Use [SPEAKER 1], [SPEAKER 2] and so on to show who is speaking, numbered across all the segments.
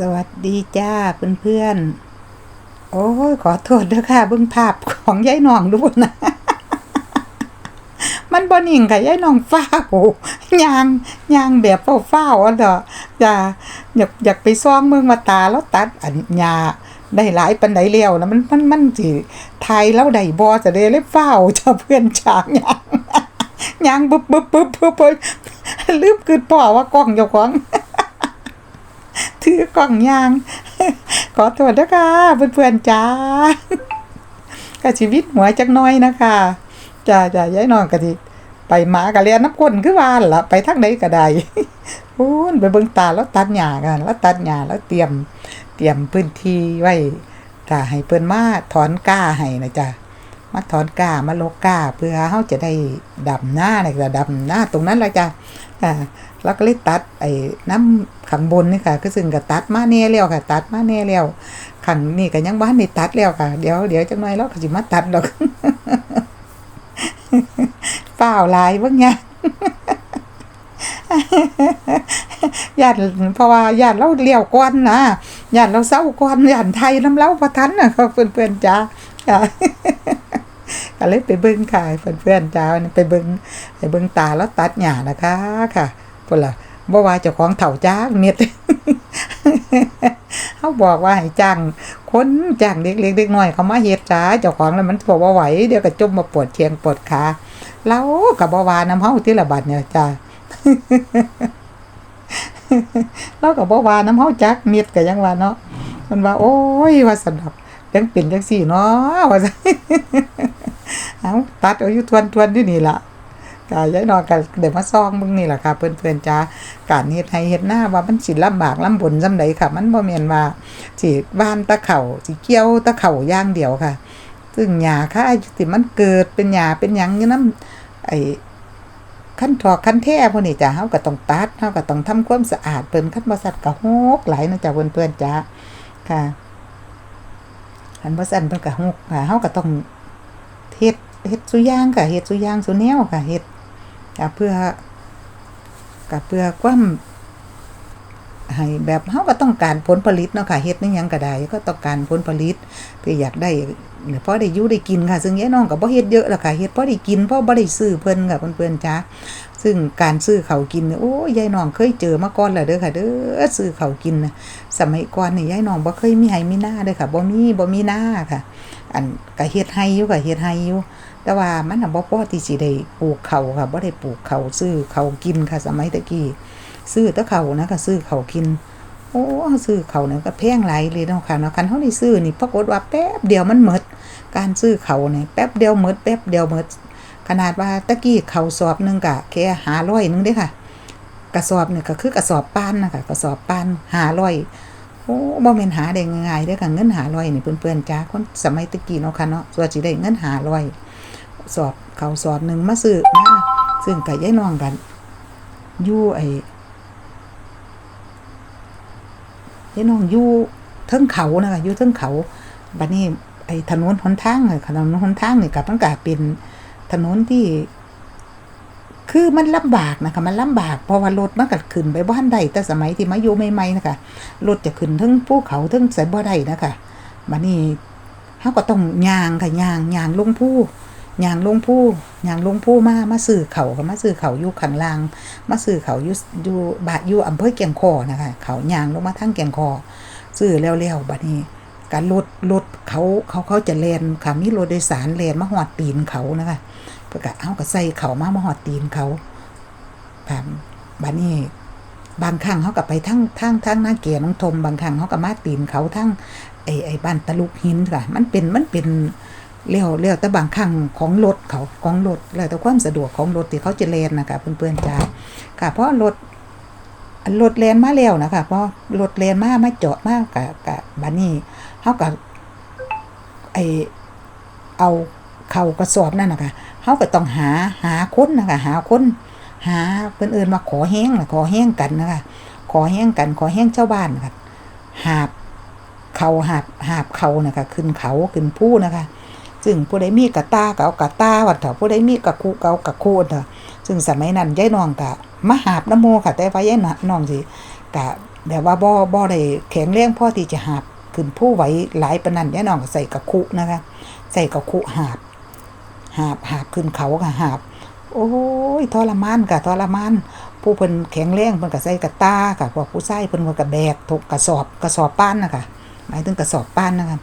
[SPEAKER 1] สวัสดีจ้าเพื่อนๆ โอ้ยขอโทษด้วยค่ะเบิ่งภาพของยายน้องดูนะ มันบ่นิ่งค่ะยายน้องฟ้าวยางยางแบบเฝ้าๆอะเด้อจ้าอยากอยากไปซ่องเมืองมาตาแล้วตัดอันหญ้าได้หลายปานใดแล้วนะมันมันมันสิไทยแล้วได้บ่จะได้เลยเฝ้าเจ้าเพื่อนช้างยางยางบึบบึบบึบบึบบึบลืมคือพ่อว่ากล้องเจ้าของ ถือกล่องยาง ขอโทษนะคะเพื่อนๆจ้าก็ชีวิตหัวจักน้อยนะคะจ้าจ้ายายน้องก็ดิไปหมากะเรียนน้ำก้นคือว่าล่ะไปทางไหนก็ได้โอ้นไปเบิ่งตาแล้วตัดหญ้ากันแล้วตัดหญ้าแล้วเตรียม เตรียมพื้นที่ไว้จ้าให้เพิ่นมาถอนก้าให้นะจ้ามาถอนก้ามาโลกก้าเพื่อเฮาจะได้ดำหน้าน่ะจ้ะดำหน้าตรงนั้นละจ้ะอ่าแล้วก็เลยตัดไอ้น้ำ ขังบนนี่ค่ะก็ซึ่งก็ตัดมาแน่แล้วค่ะ ตัดมาแน่แล้วขังนี่ก็ยังบ้านได้ตัดแล้วค่ะ เดี๋ยวเดี๋ยวจังหน่อยเราก็สิมาตัดดอกเปล่าลายบิ่งเนี่ยญาติเพราะว่าญาติเราเลี้ยวก่อนนะญาติเราเศร้าก่อนญาติไทยน้ำเล้าบ่ทันน่ะค่ะเพื่อนๆจ้าก็เลยไปเบิ่งค่ะเพื่อนๆจ้าไปเบิ่งไปเบิ่งตาแล้วตัดหญ้านะคะค่ะพุ่นล่ะ บ่ว่าเจ้าของเฒ่าจ้างเม็ดเขาบอกว่าให้จ้างคนจ้างเด็กๆเด็กน้อยเขามาเฮ็ดจ้าเจ้าของแล้วมันบอกว่าไหวเดี๋ยวก็จมมาปวดเชียงปวดขาเราก็บ่ว่านํเฮาที่ละบาดเนี่ยจ้าเราก็บ่ว่านํเฮาจักเม็ดก็ยังว่าเนาะมันว่า โอ้ยว่าสนับยังเป็นจังซี่เนาะว่าซั่นเอาตัดเอาอยู่ทวนๆอยู่นี่ล่ะ ก็ยายนอนก็ได้มาซองมึงนี่แหละค่ะเพื่อนๆจ้าการเฮ็ดให้เฮ็ดหน้าว่ามันสิลำบากลำบนซำใดค่ะ มันบ่แม่นว่าสิบ้านตะเข่าสิเกี่ยวตะเข่าอย่างเดียวค่ะ ซึ่งหญ้าค่ะสิมันเกิดเป็นหญ้าเป็นหยังอยู่นำไอ้ขั้นถอกขั้นแท้พวกนี้จ้ะเฮาก็ต้องตัดเฮาก็ต้องทำความสะอาดเปิ้นคั้นบ่สัดก็โฮกหลายนะจ้ะเพื่อนๆจ้าค่ะคันบ่สั่นเพิ่นก็ฮกค่ะเฮาก็ต้องเฮ็ดเฮ็ดซุอย่างค่ะเฮ็ดซุอย่างซุแนวค่ะเฮ็ด ก็เพื่อก็เพื่อความให้แบบเฮาก็ต้องการผลผลิตเนาะค่ะเฮ็ดในยังก็ได้ก็ต้องการผลผลิตเพื่ออยากได้เนี่ยพอได้ยู่ได้กินค่ะ ซึ่งยายน้องก็บ่เฮ็ดเยอะหรอกค่ะเฮ็ดพอได้กินพอบ่ได้ซื้อเพิ่นค่ะเพื่อนๆจ้าซึ่งการซื้อเขากินเนี่ยโอ้ยายน้องเคยเจอมาก่อนแล้วเด้อค่ะ เด้อซื้อเขากินนะสมัยก่อนนี่ยายน้องบ่เคยมีไห้มีหน้าเด้อค่ะบ่มีบ่มีหน้าค่ะ อันก็เฮ็ดให้อยู่ก็เฮ็ดให้อยู่ แต่ว่ามันน่ะบ่พอที่สิได้ปลูกเขาค่ะบ่ได้ปลูกเขาซื้อเขากินค่ะสมัยตะกี้ซื้อต่เขานะก็ซื้อเขากิน โอ้ซื้อเขาเนี่ยก็แพงหลายเลยเนาะค่ะเนาะคันเฮาได้ซื้อนี่ปรากฏว่าแป๊บเดียวมันหมดการซื้อเขาเนี่ยแป๊บเดียวหมดแป๊บเดียวหมดขนาดว่าตะกี้เขาสอบหนึงก็แค่500นึงเด้ค่ะ กระสอบเนี่ยก็คือกระสอบปานนะคะกระสอบปาน500โอ้บ่แม่นหาได้ง่ายๆเด้อค่ะเงิน500นี่เพื่อนๆจ้าคนสมัยตะกี้เนาะค่ะเนาะส่วนสิได้เงิน500 สอบเขาสอบหนึ่งมาซื้อมาซึ่งก็ยายน้องกันยู่ไอ้ยายน้องยู่เทิงเขานะคะยู่เทิงเขาบัดนี้ไอ้ถนนหนทางอะถนนหนทางนี่ก็มันก็เป็นถนนที่คือมันลำบากนะคะมันลำบากเพราะว่ารถมันก็ขึ้นไปบ้านใดแต่สมัยที่มาอยู่ใหม่ๆนะคะรถจะขึ้นทั้งภูเขาทั้งใส่บ่ได้นะคะบัดนี้เฮาก็ต้องยางค่ะยางยางลงภู ย่างลงภูย่างลงภูมามาซื้อเขาค่ะมาซื้อเขาอยู่ข้างลางมาซื้อเขาอยู่อยู่บาดอยู่อำเภอแก่งคอนะคะเขาย่างลงมาทางแก่งคอซื้อแล้วๆบัดนี้การรถรถเขาเขาเขาจะแล่นค่ะมีรถโดยสารแล่นมาฮอดตีนเขานะคะเพื่อก็เอาก็ใส่เขามามาหอดตีนเขาแบบบัดนี้บางครั้งเขาก็ไปทั้งทั้งทั้งหน้าเกียร์น้องทมบางครั้งเขาก็มาตีนเขาทั้งไอไอบ้านตะลุกหินค่ะ มันเป็นมันเป็น เลี้ยวเลี้ยวแต่บางครั้งของรถเขาของรถแล้วแต่ความสะดวกของรถที่เขาจะเลนนะคะเพื่อนๆจ้าค่ะเพราะรถรถเลนมาแล้วนะคะเพราะรถเลนมามาจอดมากกับกับบัดนี้เขาก็ไอเอาเข่ากระสอบนั่นนะคะเฮาก็ต้องหาหาคนนะคะหาคนหาเพิ่นเอิ้นมาขอแห้งนะขอแห้งกันนะคะขอแห้งกันขอแห้งชาบ้านค่ะหาบเขาหาบหาบเขานะคะขึ้นเขาขึ้นผู้นะคะ ซึ่งผู้ใดมีกะตาก็เอากะตาวัดเถอะผู้ใดมีกะคูก็เอากะคูเถอะซึ่งสมัยนั้นยายน้องก็มาหาบน้ำโมค่ะ แต่ว่ายายน้องสิก็แบบว่าบ่บ่ได้แข็งแรงพอที่จะหาบขึ้นผู้ไหวหลายปนนั้นยายน้องก็ใส่กะคุนะคะ ใส่กะคุหาบหาบหาบขึ้นเขาก็หาบ โอ้ยทรมานกะทรมาน ผู้เพิ่นแข็งแรงเพิ่นก็ใส่กระตาค่ะพวกผู้ชายเพิ่นก็แบกถกกระสอบกระสอบป้านนะคะหมายถึงกระสอบป้านนะคะ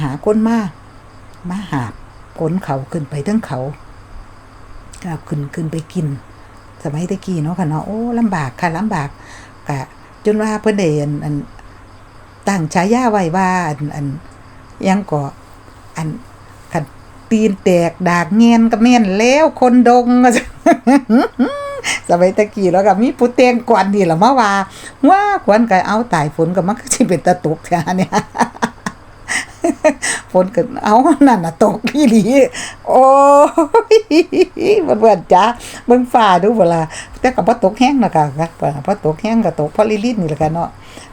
[SPEAKER 1] หาคนมา มาหาบขนเขาขึ้นไปทั้งเขาก็ขึ้นขึ้นไปกิน สมัยตะกี้เนาะค่ะเนาะโอ้ลำบากค่ะลำบากกะจนว่าเพิ่นได้อันอันตั้งฉายาไว้ว่าอันอันยังก็อันคันตีนแตกดากเงียนก็แม่นแล้วคนดงว่าซั่นสมัยตะกี้แล้วก็มีผู้แต่งก่อนนี่ล่ะมาว่าว่าควรก็เอาตายฝนก็มันก็สิเป็นตะตุกแท้เนี่ย ฝนก็เอานั่นน่ะตกอีหลีโอ้ยเพื่อนๆจ้าเบิ่งฟ้าดูเวลาแต่ก็บ่ตกแห้งนะค่ะบ่ตกแห้งก็ตกพอลิลินนี่แหละค่ะเนาะ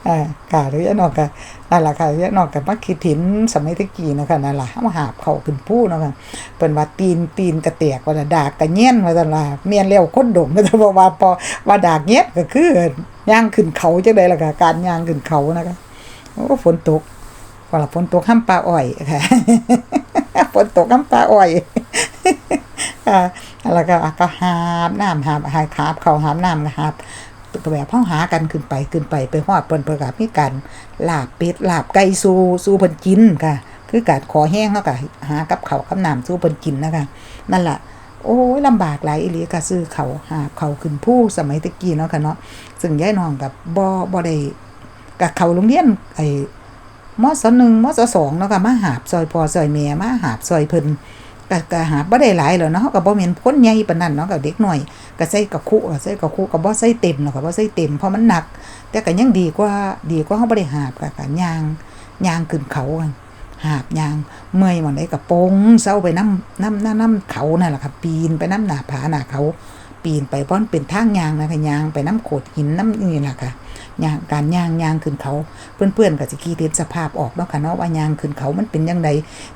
[SPEAKER 1] อ่าค่ะหรือยะนาะก็นั่นล่ะค่ะยะนาะก็มาคิดถึงสมัยตะกี้นาะค่ะนั่นล่ะมาหาบเข้าขึ้นผู้เนาะค่ะเพิ่นว่าตีนตีนกระแตกว่าดากกระเงี้ยนว่าซั่นล่ะเมียนแล้วคนดงก็จะบอกว่าพอว่าดากเงี้ยก็คือย่างขึ้นเขาจังได๋ล่ะค่ะการย่างขึ้นเขานะคะโอ้ฝนตก พอละฝนตกห้ำปลาอ้อยค่ะฝนตกห้ำปลาอ้อยค่ะแล้วก็ก็หาบน้ำหาบหาขาบเขาหาบน้ำหาบก็แบบเฮาหากันขึ้นไปขึ้นไปไปฮอดเปิ้นเพิ่นก็มีการลาบเป็ดลาบไก่สู่สู่เพิ่นกินค่ะ คือการขอแห้งเฮาก็หากับเขาวกับน้ำสู่เพิ่นกินนะคะนั่นแหละโอ้ยลำบากหลายอีหลีก็ซื้อเขาหาเขาขึ้นผู้สมัยตะกี้เนาะค่ะเนาะซึ่งยายน้องกับบ่บ่ได้กับเขาโรงเรียนไอ มศหนึ่งมศสองเนาะค่ะมาหาบซอยพอซอยแม่มาหาบซอยเพิ่นก็ก็หาบ่ได้หลายแล้วเนาะก็บ่แม่นคนใหญ่ปานนั้นเนาะก็เด็กน้อยก็ใส่กระคุก็ใส่กระคุก็บ่ใส่เต็มเนาะก็บ่ใส่เต็มเพราะมันหนัก แต่ก็ยังดีกว่าดีกว่าเฮาบ่ได้หาบก็ก็ย่างย่างขึ้นเขาหาบยางเมื่อยหม่องใดก็ปงเซาไปน้ำน้ำน้ำน้ำเขานั่นแหละค่ะปีนไปน้ำหน้าผาหน้าเขา ปีนไปเพราะมันเป็นทางยางนะคะยางไปน้ำโขดหินน้ำนี่แหละค่ะ ยางการยางยางขึ้นเขาเพื่อนๆก็จะคิดเห็นสภาพออกเนาะค่ะเนาะว่ายางขึ้นเขามันเป็นยังไง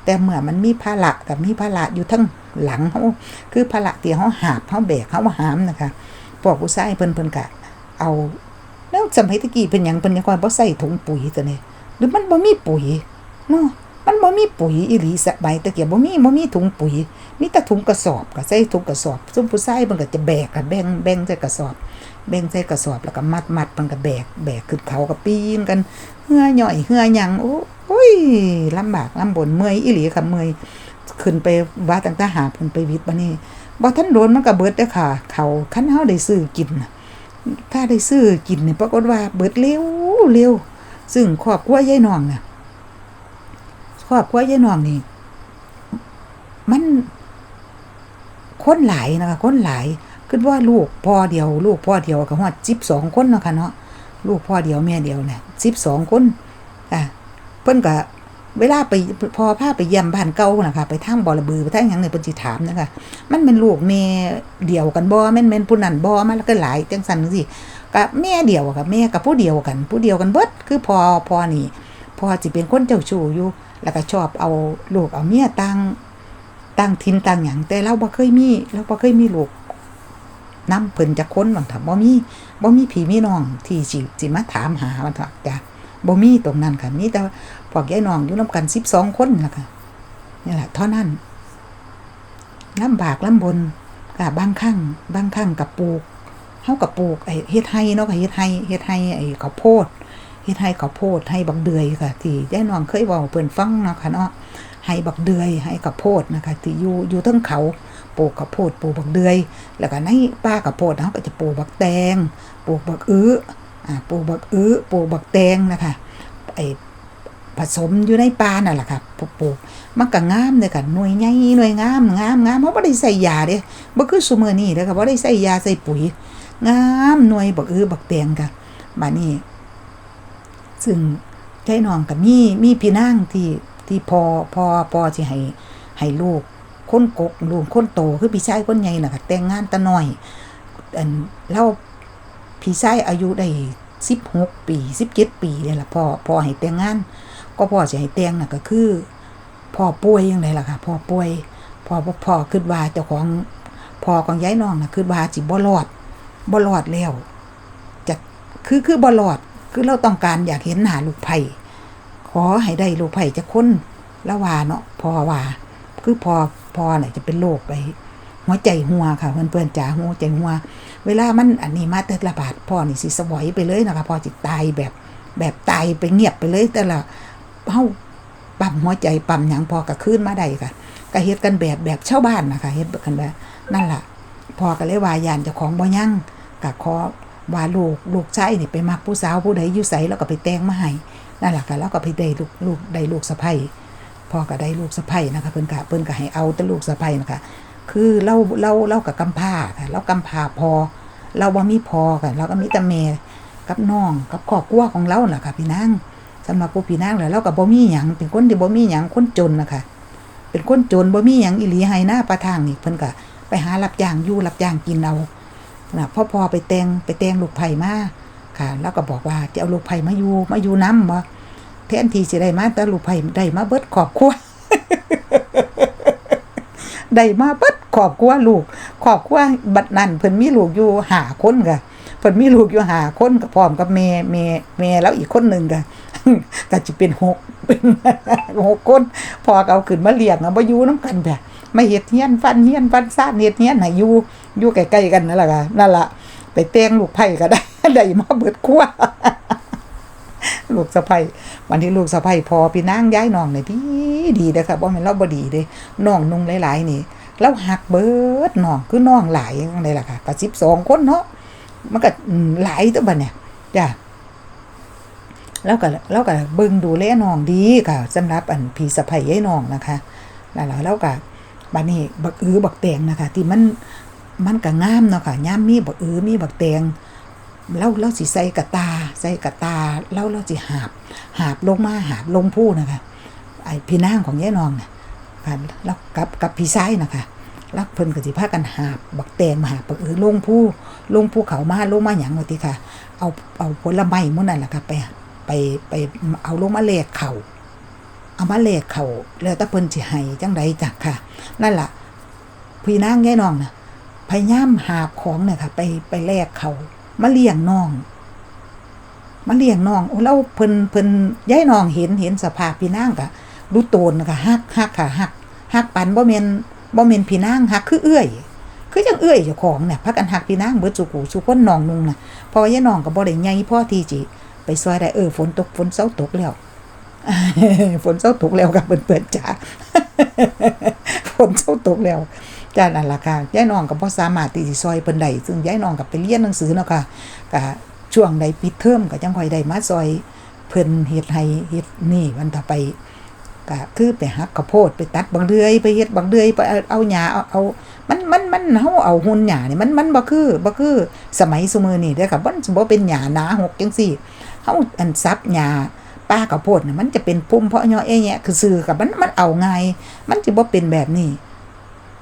[SPEAKER 1] แต่เมื่อมันมีภาระกับมีภาระอยู่ทั้งหลังเขาคือภาระที่เขาหาบเขาแบกเขาหามนะคะพวกผู้ชายเพิ่นเพิ่นกะเอาแล้วสมัยตะกี้เป็นอยังเป็นยังว่าบ่ใส่ถุงปุ๋ยตัวนี้หรือมันบ่มีปุ๋ยเนาะ มันบ่มีปุ๋ยอีหลีสมัยตะเกี้บ่มีบ่มีถุงปุ๋ยมีแต่ถุงกระสอบก็ใส่ถุงกระสอบซุ่มผู้ชายเพิ่นก็จะแบกกันแบ่งแบ่งใส่กระสอบ แบ่งใส่กระสอบแล้วก็มัดมัดมันก็แบกแบกขึ้นเขาก็ปีนกันเหื่อย่อยเหื่อหยังโอ้ยลำบากลำบนเมื่อยอีหลีค่ะเมื่อยขึ้นไปว่าตั้งแต่หาเพิ่นไปวิทย์บัดนี้บ่ทันโดนมันก็เบิดเด้อค่ะ เขาคันเฮาได้ซื้อกินถ้าได้ซื้อกินนี่ปรากฏว่าเบิดเร็วเร็วซึ่งครอบครัวยายน้องน่ะ ครอบครัวยายน้องนี่มันคนหลายนะคะคนหลายคิดว่าลูกพ่อเดียว ลูกพ่อเดียวก็ฮอด12คนเนาะค่ะเนาะลูกพ่อเดียวแม่เดียวเนี่ย12คนอะเพิ่นก็เวลาไปพอพาไปเยี่ยมบ้านเก่านะค่ะไปทางบ่อระบือไปทางหยังเนี่ยเพิ่นสิถามนะคะมันเป็นลูกแม่เดียวกันบ่แม่นแม่นผู้นั้นบ่มันก็หลายจังซั่นจังซี่ก็แม่เดียวอะค่ะแม่กับผู้เดียวกัน ผู้เดียวกันเบิดคือพอพอนี่ พอสิเป็นคนเจ้าชู้อยู่ แล้วก็ชอบเอาลูกเอาเมียตั้งตั้งทินตั้งหยังแต่เราบ่เคยมีเราบ่เคยมีลูกนํเพิ่นจักคนบางถ้าบ่มีบ่มีพีมีน้องที่สิสิมาถามหาว่าเถอะจ้ะบ่มีตรงนั้นค่ะมีแต่พวกยายน้องอยู่นํกัน12คนล่ะค่ะนี่แหละเท่านั้นลำบากลำบนก็บางครั้งบางครั้งก็ปลูกเฮาก็ปลูกไอ้เฮ็ดไร่เนาะค่ะเฮ็ดไร่เฮ็ดไร่ไอ้ข้าวโพด เฮ็ดไร่ข้าวโพดให้บักเดือยค่ะ ที่ยายน้องเคยเว้าเพิ่นฟังเนาะค่ะเนาะให้บักเดือยให้กับโพดนะคะที่อยู่อยู่ทั้งเขาปลูกข้าวโพดปลูกบักเดือย แล้วก็ในป่าข้าวโพดเขาก็จะปลูกบักแตงปลูกบักอื้ออ่าปลูกบักอื้อปลูกบักแตงนะคะไอผสมอยู่ในป่านั่นแหละค่ะปลูกมันก็งามเลยค่ะหน่วยใหญ่หน่วยงามงามงามเพราะบ่ได้ใส่ยาเด้บ่คือซุมื้อนี้เด้อค่ะบ่ได้ใส่ยาใส่ปุ๋ย งามหน่วยบักอื้อบักแตงค่ะบัดนี้ ซึ่งใจน้องก็มีมีพี่นางที่ที่พอพอพอสิให้ให้ลูกคนกกลูกคนโตคือพี่ชายคนใหญ่น่ะค่ะแต่งงานแตะน้อยอันเราพี่ชายอายุได้16ปี17ปีเนี่ยละพ่อพ่อให้แต่งงาน ก็พ่อสิให้แต่งน่ะก็คือพ่อป่วยจังไดล่ะค่ะพ่อป่วยพ่อพ่อคิดว่าเจ้าของพ่อของยายน้องน่ะคิดว่าสิบ่รอดบ่รอดแล้วจะคือคือบ่รอด คือเราต้องการอยากเห็นหาลูกไผ่ขอให้ได้ลูกไผ่จะค้นละวาเนาะพอว่า คือพอพอน่ะจะเป็นโรคไปหัวใจหัวค่ะเพื่อนๆจ๋าหัวใจหัว เวลามันอันนี้มาเติดระบาดพ่อนี่สิสวอยไปเลยนะคะพอจิตตายแบบแบบตายไปเงียบไปเลย แต่ละเฮาปั๊มหัวใจปั๊มหยังพอก็ขึ้นมาได้ค่ะก็เฮ็ดกันแบบแบบชาวบ้านนะคะเฮ็ดกันแบบนั่นล่ะ พอก็เลยว่ายานเจ้าของบ่ยั่งก็ขอ ว่าลูกลูกชายนี่ไปมักผู้สาวผู้ใดอยู่ไสแล้วก็ไปแต่งมาให้นั่นแหละค่ะแล้วก็ไปได้ลูกลูกได้ลูกสะใภ้พ่อก็ได้ลูกสะใภ้นะคะเพิ่นก็เพิ่นก็ให้เอาแต่ลูกสะใภ้นะคะคือเราเราเรากับกำพร้าค่ะเรากำพร้าพอ เราบ่มีพอค่ะเราก็มีแต่แม่กับน้องกับครอบครัวของเราน่ะค่ะพี่นางสำหรับผู้พี่นางแล้วเราก็บ่มีหยังเป็นคนที่บ่มีหยังคนจนนะคะเป็นคนจนบ่มีหยังอีหลีให้หน้าประทางนี่เพิ่นก็ไปหารับจ้างอยู่รับจ้างกินเอา นะพ่อพอไปแตงไปแตงลูกไผ่มาค่ะ แล้วก็บอกว่าจะเอาลูกไผ่มาอยู่มาอยู่น้ำบ่แทนที่สิได้มาแต่ลูกไผ่ได้มาเบิดครอบครัวได้มาเบิดครอบครัวลูกครอบครัวบัดนั้นเพิ่นมีลูกอยู่หาคนค่ะเพิ่นมีลูกอยู่หาคนก็พร้อมกับแม่แม่แม่แล้วอีกคนหนึ่งค่ะก็สิเป็นหกเป็นหกคนพอเอาขึ้นมาเลี้ยงอะบ่อยู่นํกันแบบมาเฮ็ดเฮียนฟันเฮียนฟันซ่านเฮ็ดเฮียนให้อยู่ อยู่ใกล้ๆกันนั่นแหละค่ะนั่นละไปแต่งลูกไผ่ก็ได้ได้มาเบิดครัวลูกสะใภ้วันที่ลูกสะใภ้พอพี่นางย้ายน้องนี่ดีดีเด้อค่ะบ่แม่นเราบ่ดีเด้น้องนุ่งหลายๆนี่เราหักเบิดน้องคือน้องหลายจังไดล่ะค่ะก็12คนเนาะมันก็หลายตัวบัดเนี่ยจ้ะแล้วก็แล้วก็เบิ่งดูแลน้องดีค่ะสำหรับอันพี่สะใภ้ยายน้องนะคะนั่นล่ะแล้วก็บัดนี้บักอือบักแตงนะคะ ที่มัน มันก็งามเนาะค่ะยามมีบักอือมีบักแตงเราเราสิใส่กระตาใส่กระตาเราเราสิหาบ หาบลงมาหาบลงผู้นะคะไอพี่นางของยายนองเนี่ยค่ะแล้วกับกับพี่ชายนะคะแล้วเพิ่นก็สิพากันหาบบักแตงมาหาบบักเออลงผู้ลงภูเขามาลงมาหยังว่าติค่ะ เอาเอาผลไม้มื้อนั่นแหละค่ะไปไปไปเอาลงมาแลกเขาเอามาแลกเขาแล้วแต่เพิ่นสิให้จังไดจักค่ะ นั่นล่ะพี่นางยายนองน่ะ พยายามหาของเนี่ยค่ะ ไปไปแลกเขามาเลี้ยงน้องมาเลี้ยงน้องโอ้เราเพิ่นเพิ่นยายน้องเห็นเห็นสภาพพี่นางก็ดูโตนค่ะฮักฮักค่ะฮักฮักปันบ่แม่นบ่แม่นพี่นางฮักคือเอื้อยคือจังเอื้อยเจ้าของเนี่ยพักกันฮักพี่นางเบิดสุกูสุคนน้องนุ่งน่ะเพราะว่ายายน้องก็บ่ได้ใหญ่พ่อที่จิไปซอยได้เออฝนตกฝนเซาตกแล้วฝนเซาตกแล้วกับเปิ้นๆจ้าฝนเซาตกแล้ว จ้านั่นล่ะค่ะยายน้องก็บ่สามารถที่สิซอยเพิ่นได้ซึ่งยายน้องก็ไปเรียนหนังสือเนาะค่ะก็ช่วงใดปิดเทอมก็จังค่อยได้มาซอยเพิ่นเฮ็ดให้เฮ็ดนี่วันต่อไปก็คือไปหักข้าวโพดไปตัดบางเดือยไปเฮ็ดบางเดือยไปเอาเอาหญ้าเอาเอามันมันมันเฮาเอาหุ่นหญ้านี่มันมันบ่คือบ่คือสมัยซุมื้อนี้เด้อค่ะมันบ่เป็นหญ้าหนาหกจังซี่เฮาอันซับหญ้าป้าข้าวโพดน่ะมันจะเป็นปุ่มเพาะย่อแอะแยะคือซื่อกับมันมันเอาง่ายมันสิบ่เป็นแบบนี้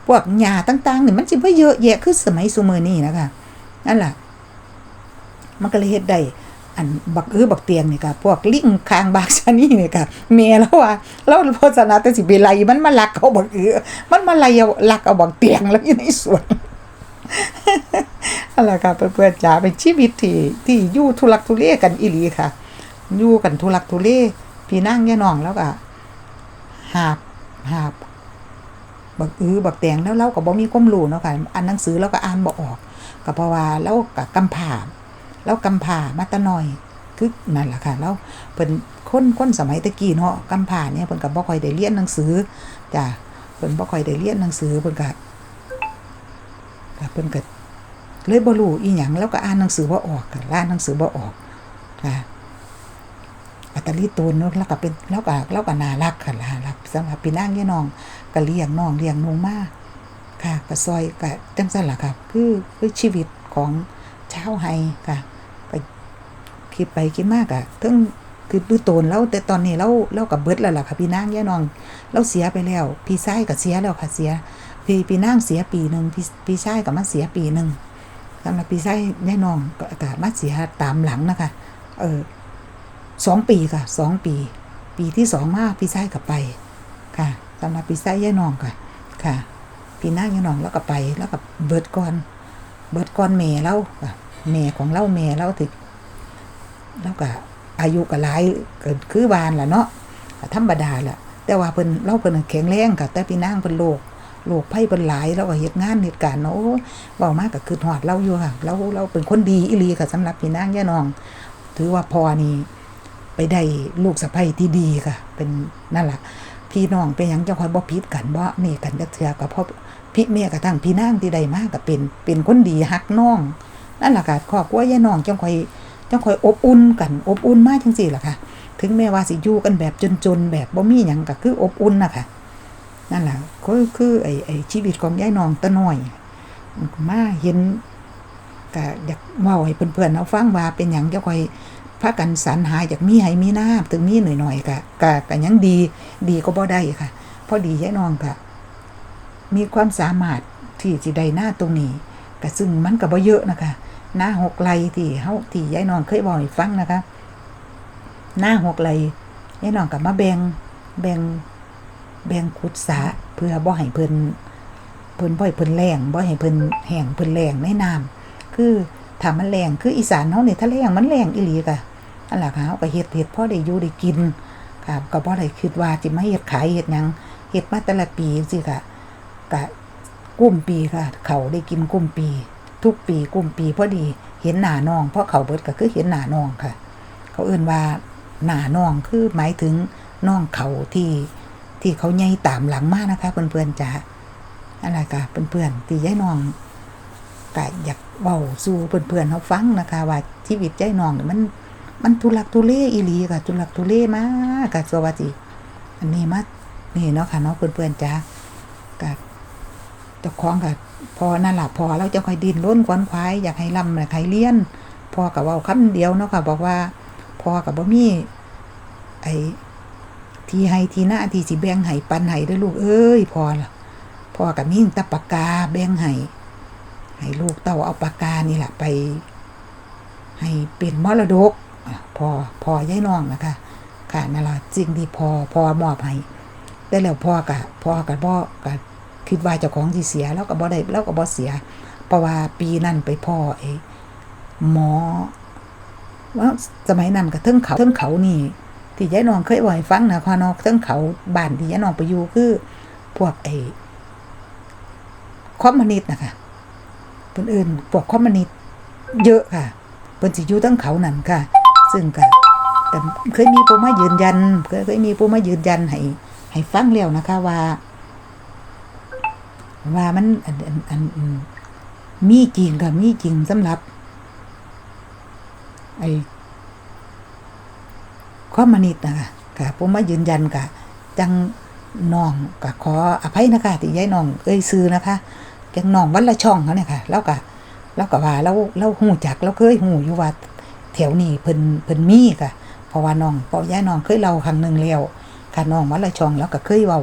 [SPEAKER 1] พวกหญ้าต่างๆนี่มันสิบ่เยอะแยะคือสมัยซุมื้อนี้นะคะนั่นล่ะมันก็เลยเฮ็ดได้อันบักเอือบักเตียงนี่ค่ะพวกลิงคางบากชะนี่นี่ค่ะแม่แล้วว่าเราโฆษณาแต่สิไปไล่มันมาลักเอาบักเอือมันมาไล่เอาลักเอาบักเตียงแล้วอยู่ในสวนอะไรค่ะเพื่อนๆจ๋าเป็นชีวิตที่ที่อยู่ทุลักทุเลกันอีหลีค่ะอยู่กันทุลักทุเลพี่นั่งย่น้องแล้วก็หาบหาบ บักอือบักแตงแล้วเราก็บ่มีความรู้เนาะค่ะอ่านหนังสือเราก็อ่านบ่ออกก็เพราะว่าเราก็กำผ่าเรากำผ่ามาตะน้อยคือนั่นแหละค่ะแล้วเพิ่นคนคนสมัยตะกี้เนาะกำผ่าเนี่ยเพิ่นก็บ่ค่อยได้เรียนหนังสือจ้ะเพิ่นบ่ค่อยได้เรียนหนังสือเพิ่นก็ก็เพิ่นก็เลยบ่รู้อีหยังแล้วก็อ่านหนังสือบ่ออกค่ะอ่านหนังสือบ่ออกค่ะอัตลิโตนเนาะแล้วก็เป็นแล้วก็แล้วก็น่ารักค่ะน่ารักสำหรับพี่นางยายน้อง ก็เลี้ยงน้องเลี้ยงนุ่งมาค่ะก็ซอยก็จังซั่นล่ะค่ะ คือคือชีวิตของชาวไฮค่ะก็คิดไปคิดมากอะถึงคือดูโตนแล้วแต่ตอนนี้เราเราก็เบิดแล้วล่ะค่ะพี่นางแย่น้อง เราเสียไปแล้ว พี่ชายก็เสียแล้วค่ะเสีย พี่พี่นางเสียปีหนึ่งพี่พี่ชายก็มาเสียปีหนึ่งสำหรับพี่ชายย่น้องก็ก็มาเสียตามหลังนะคะ เออสองปีค่ะสองปี ปีที่สองมาพี่ชายก็ไปค่ะ สำหรับพี่ไส้ย่ายน้องค่ะ ค่ะพี่นางย่ายน้องแล้วก็ไปแล้วก็เบิดก่อน เบิดก่อนแม่เราค่ะแม่ของเราแม่เราถึงแล้วก็อายุก็หลายเกินคือวานล่ะเนาะธรรมดาล่ะ แต่ว่าเพิ่นเราเพิ่นแข็งแรงค่ะแต่พี่นางเพิ่นโรคโรคภัยเพิ่นหลายแล้วก็เฮ็ดงานเหตุการณ์เนาะโอ้ยเว้ามาก็คือฮอดเราอยู่ค่ะเราเราเป็นคนดีอีลีค่ะสำหรับพี่นางย่านอง ถือว่าพอนี่ไปได้ลูกสะใภ้ที่ดีค่ะ เป็นนั่นแหละ พี่น้องเป็นยังจังค่อยบ่ผิดกันบ่เมกันจักเทื่อก็เพราะพี่เมียกระทั่งพี่นางที่ได้มากก็เป็น เป็นคนดีฮักน้องนั่นแหละค่ะครอบครัวยายน้องจังคอยจังคอยอบอุ่นกันอบอุ่นมากจังซี่ล่ะค่ะ ถึงแม้ว่าสิอยู่กันแบบจนๆแบบบ่มีหยังก็คืออบอุ่นน่ะค่ะนั่นแหละก็คือไอ้ไอ้ชีวิตของยายน้องตะน้อยมาเห็นก็อยากเว้าให้เพื่อนๆเอาฟังว่าเป็นหยังจะค่อย พากันสรรหาจากมีให้มีน้าถึงมีหน่อยๆก็ก็ก็ยังดีดีก็บ่ได้ค่ะพอดียายน้องก็มีความสามารถที่สิได้หน้าตรงนี้ก็ซึ่งมันก็บ่เยอะนะคะ หน้าหกไร่ที่เฮาที่ยายน้องเคยบอกให้ฟังนะคะ หน้าหกไร่ยายน้องก็มาแบ่งแบ่งแบ่งขุดสะเพื่อบ่ให้เพิ่นเพิ่นบ่ให้เพิ่นแรงบ่ให้เพิ่นแห้งเพิ่นแรงในน้ำคือถ้ามันแรงคืออีสานเฮานี่ถ้าแรงมันแรงอีหลีก็ นั่นล่ะค่ะเฮาก็เฮ็ดเฮ็ดพ่อได้อยู่ได้กินค่ะก็บ่ได้คิดว่าสิมาเฮ็ดขายเฮ็ดยังเฮ็ดมาแต่ละปีจังซี่ค่ะก็กุ้มปีค่ะ เขาได้กินกุ้มปี ทุกปีกุ้มปีพอดีเห็นหน้าน้องเพราะเขาเบิดก็คือเห็นหน้าน้องค่ะ เขาเอื่นว่าหน้าน้องคือหมายถึงน้องเขาที่ที่เขาใหญ่ตามหลังมากนะคะเพื่อนๆจ้าอะไรกะเพื่อนๆที่ยายน้องกะอยากเบาสู่เพื่อนๆเขาฟังนะคะ ว่าชีวิตยายน้องมัน มันทุลักทุเลอีหลีค่ะทุลักทุเลมากกะสวัสดีอันนี้มานี่เนาะค่ะเนาะเพื่อนๆจ้ากะเจ้าของกะพอนั่นแหละพอเราจะคอยดินล้นควนควายอยากให้ลำอยากให้เลี้ยน พอกับว่าคำเดียวเนาะค่ะบอกว่า พอกับบ่มีไอ้ทีให้ทีหน้าทีสิแบ่งให้ปันให้ด้ลูกเอ้ยพอละพอกับมีตะปากกาแบ่งให้ให้ลูกเต้าเอาปากกานี่แหละไป ให้เป็นมรดก พอพอยายน้องนะคะค่ะนั่นล่ะสิ่งที่พอพอมอบให้แต่แล้วพ่อกับพ่อกับพ่อกับคิดว่าเจ้าของที่เสียแล้วก็บ่ได้แล้วก็บ่เสีย เพราะว่าปีนั้นไปพ่อไอ้หมอว่าสมัยนั้นก็เทิงเขาเทิงเขานี่ ที่ยายน้องเคยบ่อกให้ฟังนะพอนอกเทิงเขาบ้านที่ยายน้องไปอยู่คือพวกไอ้คอมมิวนิสต์นะคะเพิ่นอื่นพวกคอมมิวนิสต์เยอะค่ะเพิ่นสิอยู่เทั้งเขานั่นค่ะ ซึ่งก็แต่เคยมีผู้มายืนยัน เคยเคยมีผู้มายืนยันให้ให้ฟังแล้วนะคะว่า ว่ามันอันอันอันมีจริงค่ะมีจริงสำหรับ ไอ้ข้อมนิดนะคะค่ะผมมายืนยันกะจังน้องกะขออภัยนะคะที่ยายน้องเอ้ยซื้อนะคะจังน้องวันละช่องเขาเนี่ยค่ะแล้วกะแล้วก็ว่าเราเราหูจักเราเคยหูอยู่ว่า แถวนี้เพิ่นเพิ่นมีค่ะ เพราะว่าน้องเพราะยาน้องเคยเล่าครั้งหนึ่งแล้วค่ะน้องวันละชองแล้วก็เคยเว้า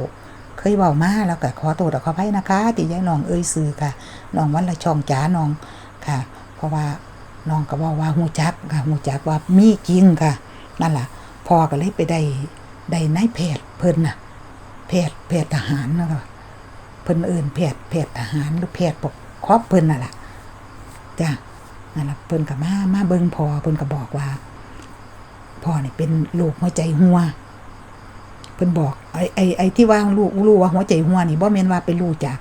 [SPEAKER 1] เคยเว้ามาแล้วก็ขอโทษขออภัยนะคะที่ยาน้องเอ้ยซื้อค่ะน้องวันละชองจ๋าน้องค่ะ เพราะว่าน้องก็บอกว่าหูจักค่ะหูจักว่ามีจริงค่ะนั่นแหละพ่อก็เลยไปได้ได้นายแพทย์เพิ่นน่ะแพทย์แพทย์ทหารนะคะเพิ่นเอื่นแพทย์แพทย์ทหารหรือแพทย์ปกครอบเพิ่นน่ะล่ะจ้ะ นั่นละเพิ่นก็มามาเบิ่งพอเพิ่นก็บอกว่าพ่อนี่ยเป็นโรคหัวใจหัวเพิ่นบอกไอ้ไอ้ไอ้ที่ว่ารู้รู้ว่าหัวใจหัวนี่บ่แม่นว่าไปรู้จาก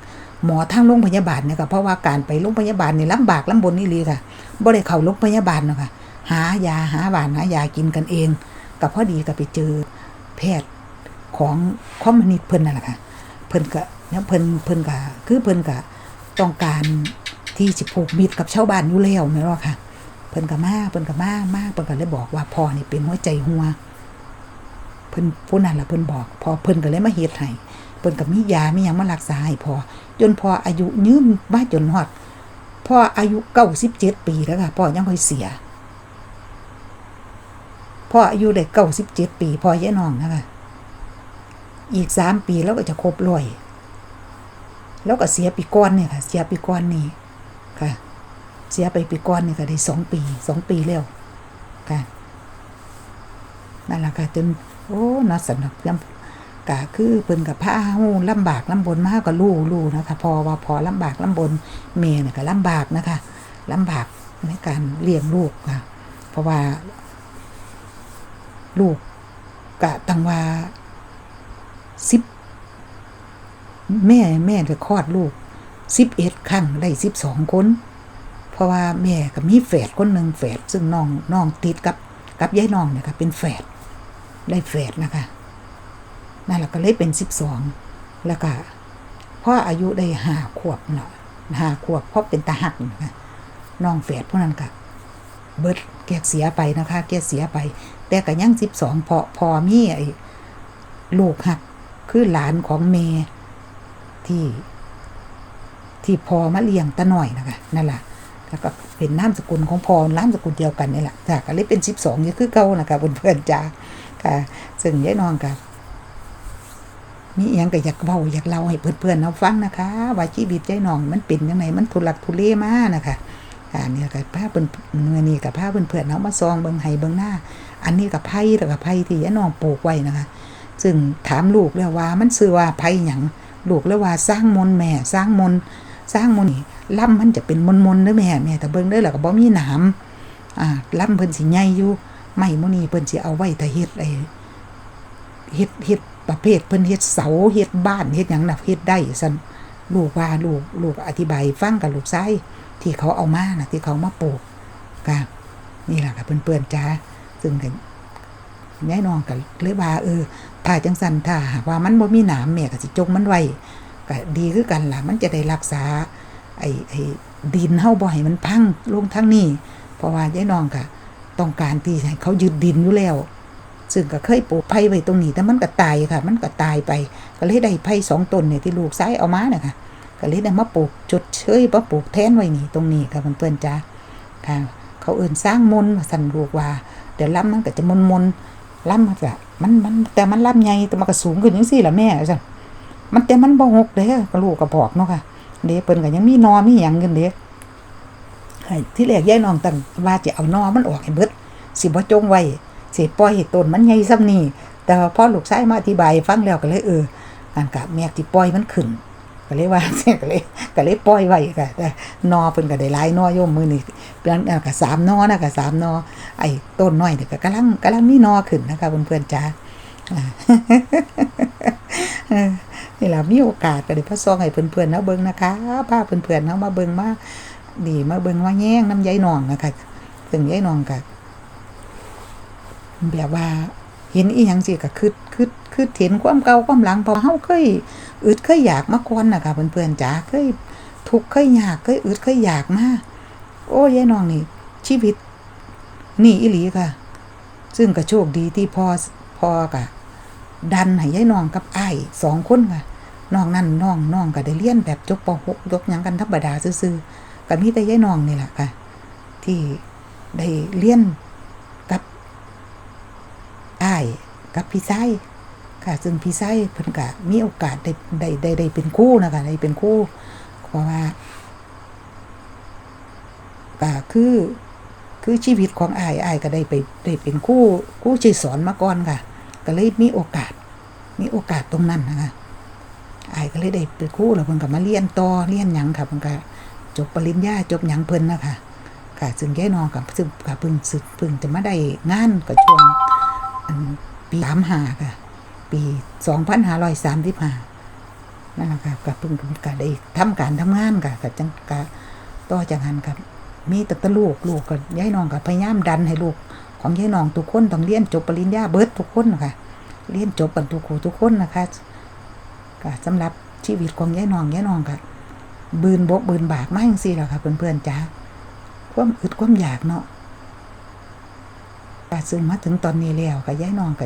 [SPEAKER 1] หมอทางโรงพยาบาลเนี่ยค่ะเพราะว่าการไปโรงพยาบาลนี่ลำบากลำบนนี่เลีค่ะบ่ได้เข้าโรงพยาบาลเนาะค่ะหายาหาหวานหายากินกันเองก็พอดีก็ไปเจอแพทย์ของคอมมินิสต์เพิ่นนั่นแหละค่ะเพิ่นก็เนี่ยเพิ่นเพิ่นก็คือเพิ่นก็ต้องการ ที่สิผูกมิตรกับชาวบ้านอยู่แล้วแม่นบ่ค่ะ เพิ่นก็มาเพิ่นก็มามาเพิ่นก็เลยบอกว่าพ่อนี่เป็นหัวใจหัวเพิ่นผู้นั้นล่ะเพิ่นบอกพอเพิ่นก็เลยมาเฮ็ดให้เพิ่นก็มียามีหยังมารักษาให้พอจนพออายุยืนมาจนฮอดพ่ออายุ97ปีแล้วค่ะพ่อยังค่อยเสียพ่ออายุได้97ปีพ่อยายน้องนะคะอีกสามปีแล้วก็จะครบร้อย แล้วก็เสียปีก่อนเนี่ยค่ะ เสียปีก่อนนี่ ค่ะ เสียไปปีก่อนนี่ก็ได้สองปีสองปีแล้วค่ะนั่นแหละค่ะจนโอ้น่าสนุกยำกะคือเพิ่นกับผ้าหูลำบากลำบนมากก็รู้รู้นะคะพอว่าพอลำบากลำบนเมย์เนี่ยก็ลำบากนะคะลำบากในการเลี้ยงลูกค่ะ เพราะว่า ลูกกะตังว่าสิบแม่แม่จะคลอดลูก สิบเอ็ดครั้งได้สิบสองคน เพราะว่าแม่ก็มีแฝดคนหนึ่งแฝดซึ่งน้องน้องติดกับกับยายน้องเนี่ยค่ะเป็นแฝดได้แฝดนะคะนั่นแหละก็เลยเป็นสิบสองแล้วก็พ่ออายุได้ห้าขวบเนาะห้าขวบเพราะเป็นตาหักนะคะน้องแฝดพวกนั้นก็เบิดแกเสียไปนะคะ แกเสียไป แต่ก็ยังสิบสองพอพอมีไอ้ลูกหักคือหลานของเมที่ ที่พอมาเลี้ยงตาหน่อยนะคะนั่นแหละแล้วก็เป็นนามสกุลของพอนามสกุลเดียวกันนี่แหละจ้ะก็เลยเป็นสิบสองนี่คือเก่านะคะเพื่อนๆจ้าค่ะซึ่งยายน้องกับมีเอหยังก็อยากเบาอยากเล่าให้เพื่อนๆเราฟังนะคะ ว่าชีวิตยายน้องมันเป็นยังไงมันทุลักทุเลมากนะคะอ่าเนี่ยกับผ้าเพื่อนเมื่อนี้กับผ้าเพื่อนๆเนามาซองเบิ่งให้เบิ่งหน้า อันนี้กับไผ่แล้วกับไผ่ที่ยายน้องปลูกไว้นะคะ ซึ่งถามลูกแล้วว่ามันชื่อว่าไผ่หยังลูกแล้วว่าสร้างมนแม่สร้างมน สร้างมูนี่ล่ำมันจะเป็นมน์มนต์เด้อแม่แม่แต่เบิ่งเด้อแล้วก็บ่มีหนามอ่าล่ำเพิ่นสิใหญ่อยู่ไม้มนี้เพิ่นสิเอาไว้แต่เฮ็ดไอ้เฮ็ดเฮ็ดประเภทเพิ่นเฮ็ดเสาเฮ็ดบ้านเฮ็ดหยังน่ะเฮ็ดได้ซั่นลูกว่าลูกลูกอธิบายฟังกับลูกชายที่เขาเอามาน่ะที่เขามาปลูกก็นี่ล่ะค่ะเพื่อนๆจ้าซึ่งก็ยายนองก็เลยว่าเออถ้าจังสันถ้าหากว่ามันบ่มีหนามแม่ก็สิจงมันไว้ ก็ดีคือกันล่ะ มันจะได้รักษา ไอ้ไอ้ดินเฮาบ่ให้มันพังลงทางนี้ เพราะว่ายายน้องก็ต้องการที่ให้เขายึดดินอยู่แล้ว ซึ่งก็เคยปลูกไผ่ไว้ตรงนี้ แต่มันก็ตายค่ะ มันก็ตายไป ก็เลยได้ไผ่สองต้นเนี่ยที่ลูกซ้ายเอามาเนี่ยค่ะ ก็เลยได้มาปลูกจดเชยมาปลูกแทนไว้นี่ตรงนี้ค่ะเพื่อนๆจ้าค่ะ เขาเอื่นสร้างมนสันลูกว่า เดี๋ยวล้ำมันก็จะมนมนล้ำมันก็มันมันแต่มันล้ำใหญ่แต่มันก็สูงขึ้นจังซี่ละแม่จัง มันแต่มันบ่หกเด้อก็ลูกก็บอกเนาะค่ะเด้เพิ่นก็ยังมีนอมีหยังกันเด้ที่แรกยายน้องตั้งว่าจะเอานอมันออกให้เบิดสิบ่จงไว้สิปล่อยให้ต้นมันใหญ่ซ้ำนี้แต่พอลูกชายมาอธิบายฟังแล้วก็เลยเอออันกะแม่ที่ปล่อยมันขึ้นก็เลยว่าก็เลยก็เลยปล่อยไว้ค่ะแต่นอเพิ่นก็ได้หลายนอโยมมือนี่เพิ่นอะก็สามนอนะก็สามนอไอ้ต้นน้อยเนี่ยก็กำลังกำลังมีนอขึ้นนะคะเพื่อนๆจ้า นี่แหละมีโอกาสก็ได้พาซองให้เพื่อนๆนะเบิ่งนะคะพาเพื่อนๆเนาะมาเบิ่งมาดีมาเบิ่งว่าแย่งน้ำยายนองนะคะซึ่งยายนองก็แบบว่าเห็นอีหยังสิก็คือคือคือเห็นความเก่าความหลังพราะเฮาเคยอึดเคยอยากมาก่อนนะคะเพื่อนๆจ๋าเคยทุกข์เคยยากเคยอึดเคยอยากมาโอ้ยายน้องนี่ ชีวิต นี่อีหลีค่ะ ซึ่งก็โชคดีที่พ่อพ่อกะดันให้ยายน้องกับไอ้สองคนค่ะ น้องนั่นน้องน้องก็ได้เรียนแบบจบป .6 ยกยังกันธรรมดาซื่อๆก็มีแต่ยายน้องนี่แหละค่ะ ที่ได้เรียนกับอ้ายกับพี่ชายค่ะ ซึ่งพี่ชายเพิ่นก็มีโอกาสได้ได้ได้ได้เป็นคู่นะคะได้เป็นคู่เพราะว่าก็คือคือชีวิตของอายอายก็ได้ไปได้เป็นคู่คู่ช่วยสอนมาก่อนค่ะ ก็เลยมีโอกาส มีโอกาสตรงนั้นนะคะ อายก็เลยได้เป็นครู่แล้วเพิ่นก็มาเรียนต่อเรียนหยังค่ะเพิ่นก็จบปริญญาจบหยังเพิ่นนะคะค่ะซึ่งแย่นองกับซึ่งก็เพิ่งสึกเพิ่งจะมาได้งานก็ช่วงอันปี35ค่ะ ปี2535นั่นแหละค่ะก็เพิ่งก็ได้ทำการทำงานค่ะก็จังก็ต่อจากนั้นครับมีแต่ตลูกลูกก็ยายนองก็พยายามดันให้ลูก ของยายนองทุกคนต้องเรียนจบปริญญาเบิดทุกคนนะคะเรียนจบกันทุกครูทุกคนนะคะ ก็สำหรับชีวิตของยายน้องยายน้องก็บืนบกบืนบากมากจังซี่แหละค่ะเพื่อนๆจ้าความอึดความอยากเนาะก็ซึ่งมาถึงตอนนี้แล้วก็ยายน้องก็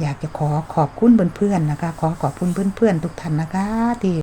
[SPEAKER 1] อยากจะขอขอบคุณเพื่อนๆนะคะ ขอขอบคุณเพื่อนๆทุกท่านนะคะที่